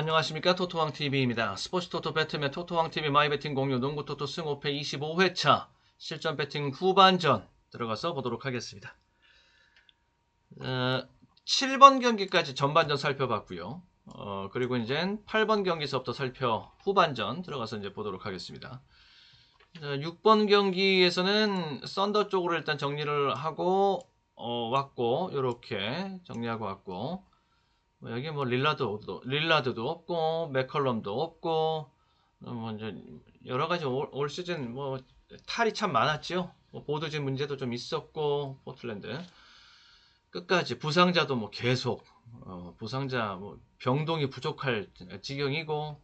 안녕하십니까 토토왕TV입니다. 스포츠 토토 배트맨 토토왕TV 마이배팅 공유 농구 토토 승 5패 25회차 실전 배팅 후반전 들어가서 보도록 하겠습니다. 어, 7번 경기까지 전반전 살펴봤고요. 어, 그리고 이제 8번 경기서부터 살펴 후반전 들어가서 이제 보도록 하겠습니다. 어, 6번 경기에서는 썬더 쪽으로 일단 정리를 하고 어, 왔고 이렇게 정리하고 왔고 뭐 여기 뭐 릴라드도 릴라드도 없고 맥컬럼도 없고 어, 뭐 이제 여러 가지 올, 올 시즌 뭐 탈이 참 많았지요. 뭐 보드진 문제도 좀 있었고 포틀랜드 끝까지 부상자도 뭐 계속 어, 부상자 뭐 병동이 부족할 지경이고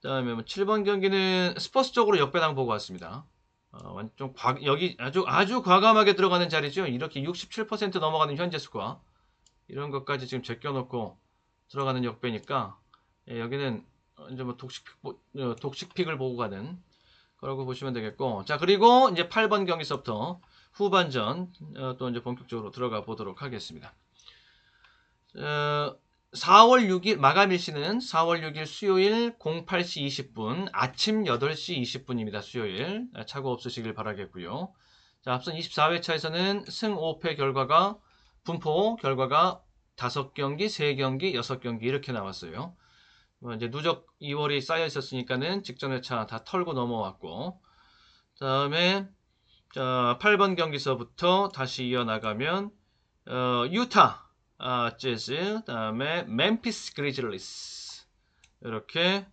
그다음에 뭐 7번 경기는 스포츠 쪽으로 역배당 보고 왔습니다. 어, 완전 과, 여기 아주 아주 과감하게 들어가는 자리죠. 이렇게 67% 넘어가는 현재 스코어. 이런 것까지 지금 제껴놓고 들어가는 역배니까 예, 여기는 이제 뭐 독식픽 보- 어, 독식픽을 보고 가는 거라고 보시면 되겠고 자 그리고 이제 8번 경기서부터 후반전 어, 또 이제 본격적으로 들어가 보도록 하겠습니다. 어, 4월 6일 마감 일시는 4월 6일 수요일 08시 20분 아침 8시 20분입니다. 수요일 아, 차고 없으시길 바라겠고요. 자 앞선 24회차에서는 승 5패 결과가 분포 결과가 5경기, 3경기, 6경기 이렇게 나왔어요. 뭐 이제 누적 2월이 쌓여 있었으니까는 직전 회차 다 털고 넘어왔고 다음에 자, 8번 경기서부터 다시 이어나가면 어, 유타 아, 재즈 다음에 멤피스 그리즐리스 이렇게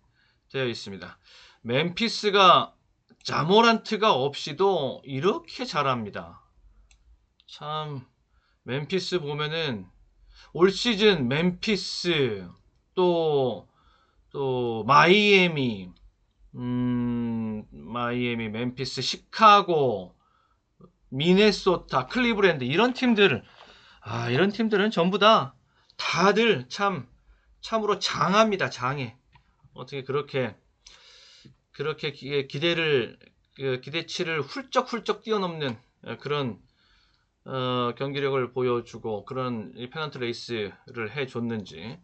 되어 있습니다. 멤피스가 자모란트가 없이도 이렇게 잘합니다. 참 멤피스 보면은 올 시즌 멤피스 또 또 마이애미 음 마이애미 멤피스 시카고 미네소타 클리브랜드 이런 팀들 아 이런 팀들은 전부 다 다들 참 참으로 장합니다 장해 어떻게 그렇게 그렇게 기- 기대를 그 기대치를 훌쩍훌쩍 뛰어넘는 어, 그런 어, 경기력을 보여주고 그런 이 페넌트 레이스를 해줬는지.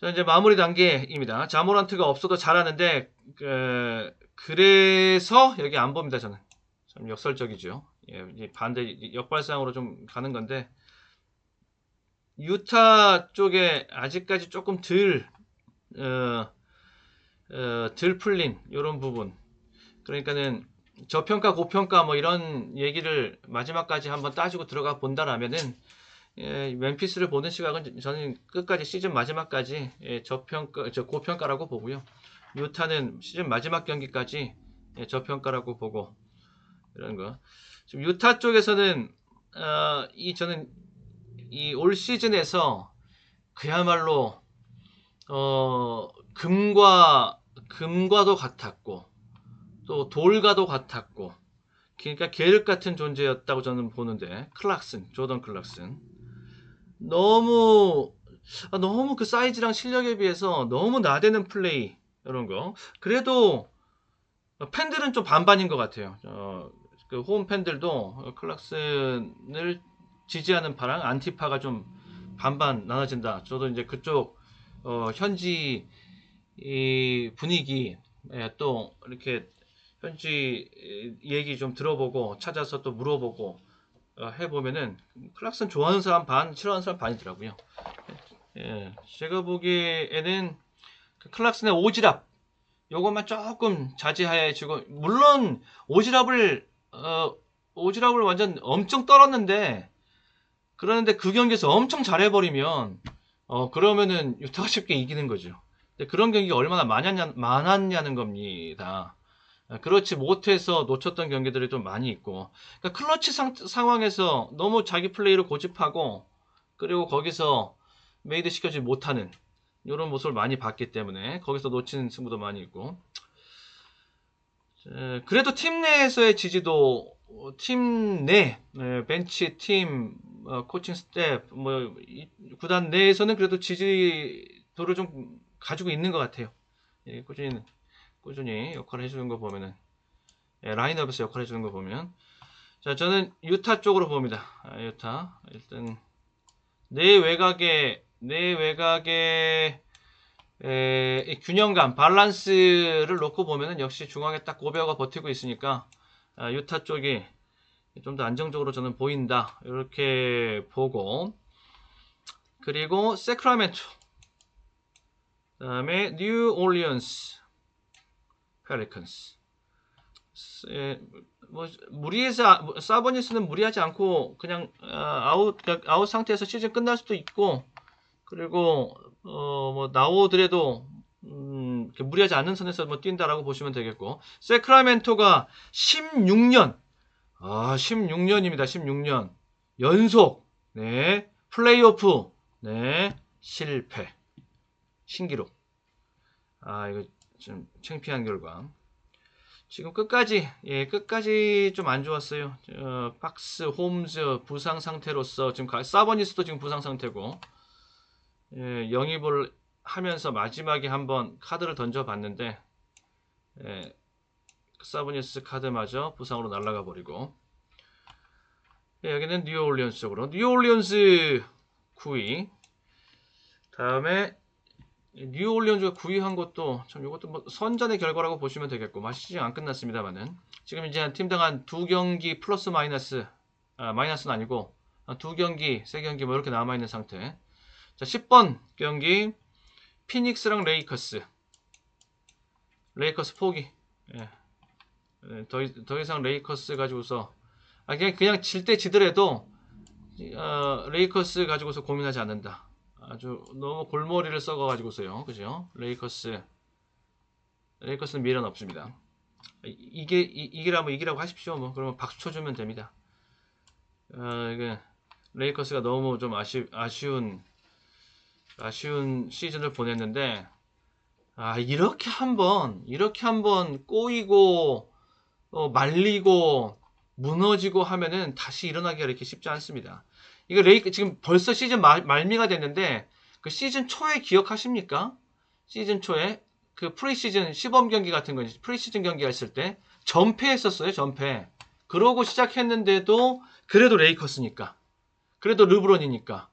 자, 이제 마무리 단계입니다. 자모란트가 없어도 잘하는데 그, 그래서 여기 안 봅니다 저는. 참 역설적이죠. 예, 이 반대 역발상으로 좀 가는 건데 유타 쪽에 아직까지 조금 덜, 어, 어, 덜 풀린 이런 부분. 그러니까는 저평가 고평가 뭐 이런 얘기를 마지막까지 한번 따지고 들어가 본다라면은 예, 멤피스를 보는 시각은 저는 끝까지 시즌 마지막까지 예, 저평가 저 고평가라고 보고요. 유타는 시즌 마지막 경기까지 예, 저평가라고 보고 이런 거. 지금 유타 쪽에서는 어, 이 저는 이 올 시즌에서 그야말로 어, 금과 금과도 같았고 또 돌과도 같았고 그러니까 계륵 같은 존재였다고 저는 보는데 클락슨 조던 클락슨. 너무 아, 너무 그 사이즈랑 실력에 비해서 너무 나대는 플레이 이런 거. 그래도 팬들은 좀 반반인 것 같아요. 어, 그홈 팬들도 클락슨을 지지하는 파랑 안티파가 좀 반반 나눠진다. 저도 이제 그쪽 어, 현지 이 분위기 예, 또 이렇게 현지 얘기 좀 들어보고 찾아서 또 물어보고 어, 해보면은 클락슨 좋아하는 사람 반 싫어하는 사람 반이더라고요. 예, 제가 보기에는 그 클락슨의 오지랖 요것만 조금 자제해야지고 물론 오지랖을 어, 오지랖을 완전 엄청 떨었는데 그러는데 그 경기에서 엄청 잘해버리면 어 그러면은 유타가 쉽게 이기는 거죠. 근데 그런 경기가 얼마나 많았냐, 많았냐는 겁니다. 아, 그렇지 못해서 놓쳤던 경기들이 좀 많이 있고. 그러니까 클러치 상, 상황에서 너무 자기 플레이를 고집하고 그리고 거기서 메이드 시켜주지 못하는 이런 모습을 많이 봤기 때문에 거기서 놓치는 승부도 많이 있고. 에, 그래도 팀 내에서의 지지도 어, 팀내 벤치 팀 어, 코칭 스텝 뭐 이- 구단 내에서는 그래도 지지도를 좀 가지고 있는 것 같아요. 예, 꾸준히 꾸준히 역할을 해주는 거 보면은 예, 라인업에서 역할을 해주는 거 보면. 자 저는 유타 쪽으로 봅니다. 아, 유타. 일단 내 외곽에 내 외곽에 에, 이 균형감, 밸런스를 놓고 보면은 역시 중앙에 딱 고베어가 버티고 있으니까 아, 유타 쪽이 좀 더 안정적으로 저는 보인다. 이렇게 보고. 그리고 세크라멘토. 그 다음에 뉴 올리언스 펠리컨스. 에, 뭐 무리해서 사보니스는 무리하지 않고 그냥 아, 아웃 아웃 상태에서 시즌 끝날 수도 있고 그리고 어 뭐 나오더라도 음, 무리하지 않는 선에서 뭐 뛴다라고 보시면 되겠고. 세크라멘토가 16년 아 16년입니다 16년. 연속 네 플레이오프 네 실패. 신기록. 아 이거 좀 창피한 결과. 지금 끝까지 예 끝까지 좀 안 좋았어요. 어, 박스 홈즈 부상 상태로서 지금 가- 사보니스도 지금 부상 상태고 예, 영입을 하면서 마지막에 한번 카드를 던져봤는데 예, 사보니스 카드마저 부상으로 날아가 버리고. 예, 여기는 뉴올리언스 쪽으로. 뉴올리언스 9위. 다음에 뉴올리언즈가 9위 한 것도 참 이것도 뭐 선전의 결과라고 보시면 되겠고 막 시즌 안 끝났습니다만은 지금 이제 한 팀당 한 두 경기 플러스 마이너스 아, 마이너스는 아니고 한두 경기 세 경기 뭐 이렇게 남아 있는 상태. 자 10번 경기 피닉스랑 레이커스 레이커스 포기. 예. 예, 더, 이- 더 이상 레이커스 가지고서 아 그냥 그냥 질 때 지더라도 어, 레이커스 가지고서 고민하지 않는다. 아주 너무 골머리를 썩어가지고서요. 그죠? 레이커스. 레이커스는 미련 없습니다. 이- 이게, 이, 이기라고 이기라고 하십시오. 뭐, 그러면 박수 쳐주면 됩니다. 어, 이게, 레이커스가 너무 좀 아쉬, 아쉬운, 아쉬운 시즌을 보냈는데, 아, 이렇게 한번, 이렇게 한번 꼬이고, 어, 말리고, 무너지고 하면은 다시 일어나기가 이렇게 쉽지 않습니다. 이거 레이크 지금 벌써 시즌 말, 말미가 됐는데 그 시즌 초에 기억하십니까? 시즌 초에 그 프리시즌 시범 경기 같은 거 프리시즌 경기 했을 때 전패했었어요 전패. 그러고 시작했는데도 그래도 레이커스니까. 그래도 르브론이니까.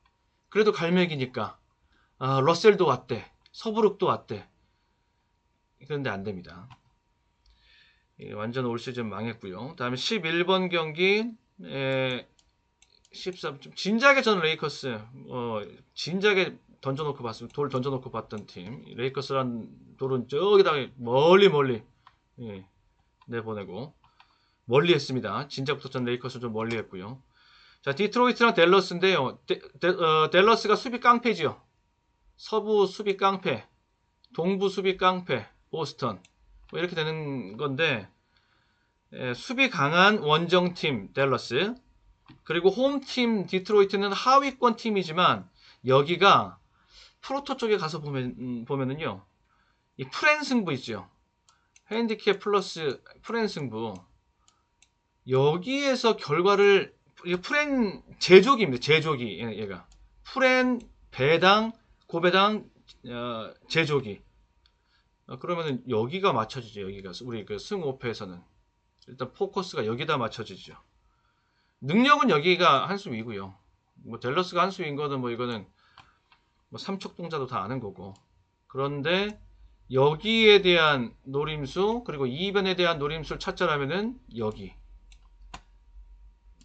그래도 갈매기니까. 아, 러셀도 왔대. 서브룩도 왔대. 그런데 안 됩니다. 예, 완전 올 시즌 망했고요. 다음에 11번 경기 에, 13. 좀 진작에 저는 레이커스 어 진작에 던져놓고 봤으면 돌 던져놓고 봤던 팀 레이커스란 돌은 저기다가 멀리 멀리 예, 내보내고 멀리 했습니다. 진작부터 전 레이커스 좀 멀리 했고요. 자 디트로이트랑 댈러스인데요. 데, 데, 어, 댈러스가 수비 깡패지요. 서부 수비 깡패, 동부 수비 깡패, 보스턴 뭐 이렇게 되는 건데 예, 수비 강한 원정팀 댈러스 그리고 홈팀 디트로이트는 하위권 팀이지만 여기가 프로토 쪽에 가서 보면 음, 보면은요 이 프렌 승부 있죠. 핸디캡 플러스 프렌 승부. 여기에서 결과를 이 프렌 제조기입니다 제조기. 얘- 얘가. 프렌 배당 고배당 어, 제조기. 어, 그러면은 여기가 맞춰지죠 여기가. 우리 그 승오패에서는. 일단 포커스가 여기다 맞춰지죠 능력은 여기가 한 수 위고요. 뭐 델러스가 한 수인 거는 뭐 이거는 뭐 삼척동자도 다 아는 거고. 그런데 여기에 대한 노림수 그리고 이변에 대한 노림수를 찾자라면은 여기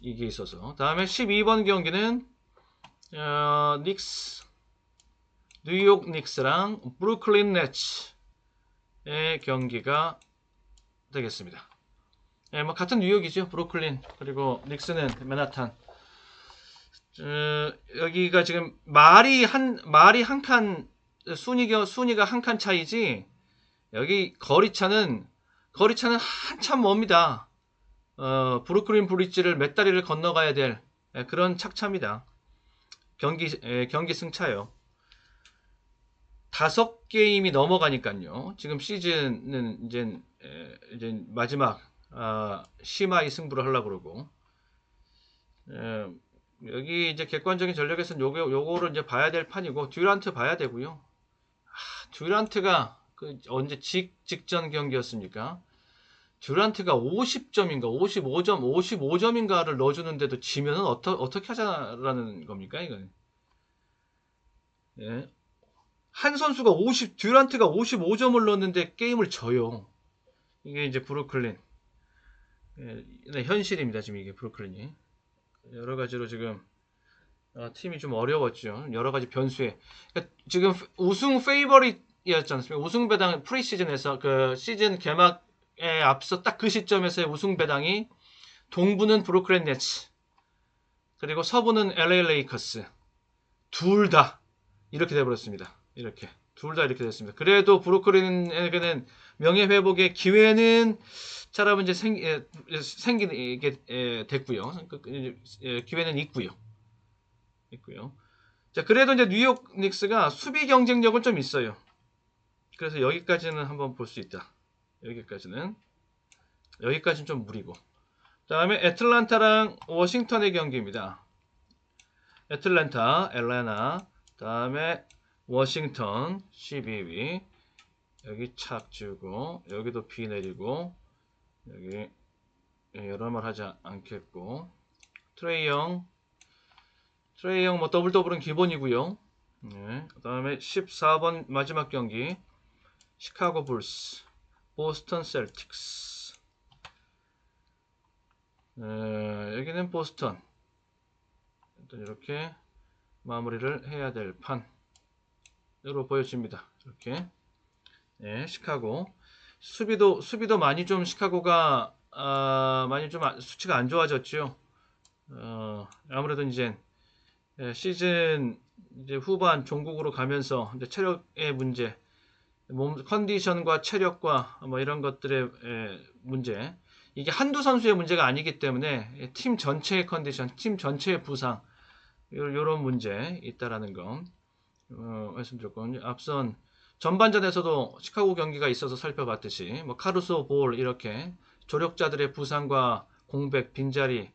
이게 있어서 다음에 12번 경기는 어, 닉스 뉴욕 닉스랑 브루클린 네츠의 경기가 되겠습니다. 예, 뭐 같은 뉴욕이죠. 브루클린 그리고 닉스는 맨하탄. 어, 여기가 지금 말이 한 말이 한 칸 순위가 순위가 한 칸 차이지. 여기 거리차는 거리차는 한참 멉니다. 어, 브루클린 브릿지를 몇 다리를 건너가야 될 예, 그런 착차입니다. 경기 예, 경기 승차요. 다섯 게임이 넘어가니까요. 지금 시즌은 이제 에, 이제 마지막 아, 심하이 승부를 하려고 그러고 에, 여기 이제 객관적인 전력에서는 요거 요거를 이제 봐야 될 판이고 듀란트 봐야 되고요. 아, 듀란트가 그 언제 직 직전 경기였습니까? 듀란트가 50점인가 55점 55점인가를 넣어주는데도 지면은 어떠, 어떻게 하자라는 겁니까 이건? 예. 한 선수가 50 듀란트가 55점을 넣었는데 게임을 져요. 이게 이제 브루클린 예, 네, 현실입니다. 지금 이게 브루클린이 여러 가지로 지금 어, 팀이 좀 어려웠죠. 여러 가지 변수에 그러니까 지금 우승 페이버릿이었지 않습니까? 우승 배당 프리시즌에서 그 시즌 개막에 앞서 딱 그 시점에서의 우승 배당이 동부는 브루클린 네츠 그리고 서부는 LA 레이커스 둘 다 이렇게 돼버렸습니다. 이렇게 둘 다 이렇게 됐습니다. 그래도 브루클린에게는 명예 회복의 기회는 차라리 이제 생, 예, 생기게 예, 됐고요. 그, 그, 예, 기회는 있고요. 있고요. 자, 그래도 이제 뉴욕 닉스가 수비 경쟁력은 좀 있어요. 그래서 여기까지는 한번 볼 수 있다. 여기까지는 여기까지는 좀 무리고. 다음에 애틀란타랑 워싱턴의 경기입니다. 애틀란타, 엘레나, 다음에 워싱턴 12위. 여기 착 주고 여기도 비 내리고 여기 예, 여러 말 하지 않겠고 트레이영 트레이영 뭐 더블 더블은 기본이고요. 네. 그 다음에 14번 마지막 경기 시카고 불스 보스턴 셀틱스 네, 여기는 보스턴 이렇게 마무리를 해야 될 판으로 보여집니다. 이렇게 네, 시카고. 수비도 수비도 많이 좀 시카고가 아, 많이 좀 아- 수치가 안 좋아졌죠. 어, 아무래도 이제 예, 시즌 이제 후반 종국으로 가면서 이제 체력의 문제, 몸 컨디션과 체력과 뭐 이런 것들의 예, 문제. 이게 한두 선수의 문제가 아니기 때문에 예, 팀 전체의 컨디션, 팀 전체의 부상 이런 문제 있다라는 거 어, 말씀드렸고 앞선 전반전에서도 시카고 경기가 있어서 살펴봤듯이 뭐 카루소 볼 이렇게 조력자들의 부상과 공백 빈자리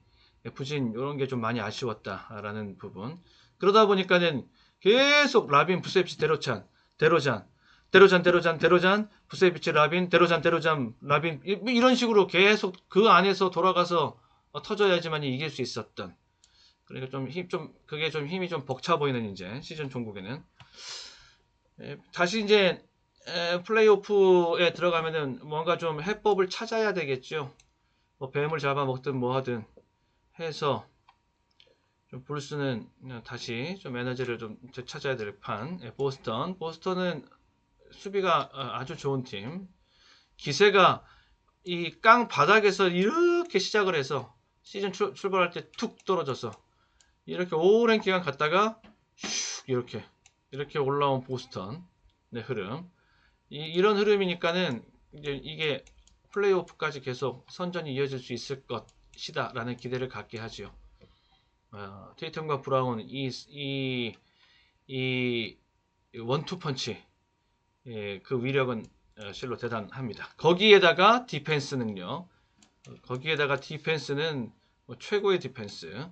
부진 이런 게 좀 많이 아쉬웠다라는 부분. 그러다 보니까는 계속 라빈 부세비치 데로찬 데로잔 데로잔 데로잔 데로잔 부세비치 라빈 데로잔 데로잔 라빈 이- 이런 식으로 계속 그 안에서 돌아가서 어, 터져야지만 이길 수 있었던. 그러니까 좀힘좀 그게 좀 힘이 좀 벅차 보이는 이제 시즌 종국에는. 예, 다시 이제 에, 플레이오프에 들어가면은 뭔가 좀 해법을 찾아야 되겠죠. 뭐 뱀을 잡아먹든 뭐 하든 해서 좀 불스는 그냥 다시 좀 에너지를 좀 찾아야 될 판. 예, 보스턴. 보스턴은 수비가 어, 아주 좋은 팀. 기세가 이 깡 바닥에서 이렇게 시작을 해서 시즌 출, 출발할 때 툭 떨어져서 이렇게 오랜 기간 갔다가 슉 이렇게 이렇게 올라온 보스턴의 흐름. 이, 런 흐름이니까는 이제 이게 플레이오프까지 계속 선전이 이어질 수 있을 것이다 라는 기대를 갖게 하죠. 어, 테이텀과 브라운 이, 이, 이 원투 펀치 예, 그 위력은 어, 실로 대단합니다. 거기에다가 디펜스 능력 어, 거기에다가 디펜스는 뭐 최고의 디펜스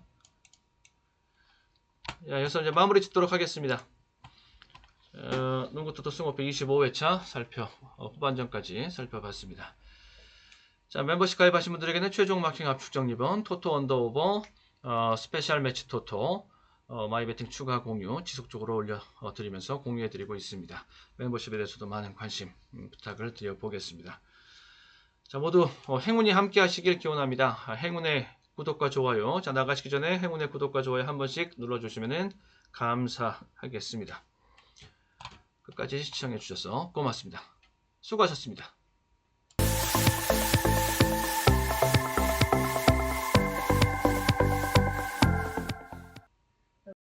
자, 여기서 이제 마무리 짓도록 하겠습니다. 어, 농구 토토 승호표 25회차 살펴 어, 후반전까지 살펴봤습니다. 자 멤버십 가입하신 분들에게는 최종 마킹 압축 정 리본 토토 언더오버 어, 스페셜 매치 토토 어, 마이베팅 추가 공유 지속적으로 올려드리면서 공유해드리고 있습니다. 멤버십에 대해서도 많은 관심 음, 부탁을 드려보겠습니다. 자 모두 어, 행운이 함께 하시길 기원합니다. 아, 행운의 구독과 좋아요 자 나가시기 전에 행운의 구독과 좋아요 한 번씩 눌러주시면 감사하겠습니다. 끝까지 시청해 주셔서 고맙습니다. 수고하셨습니다.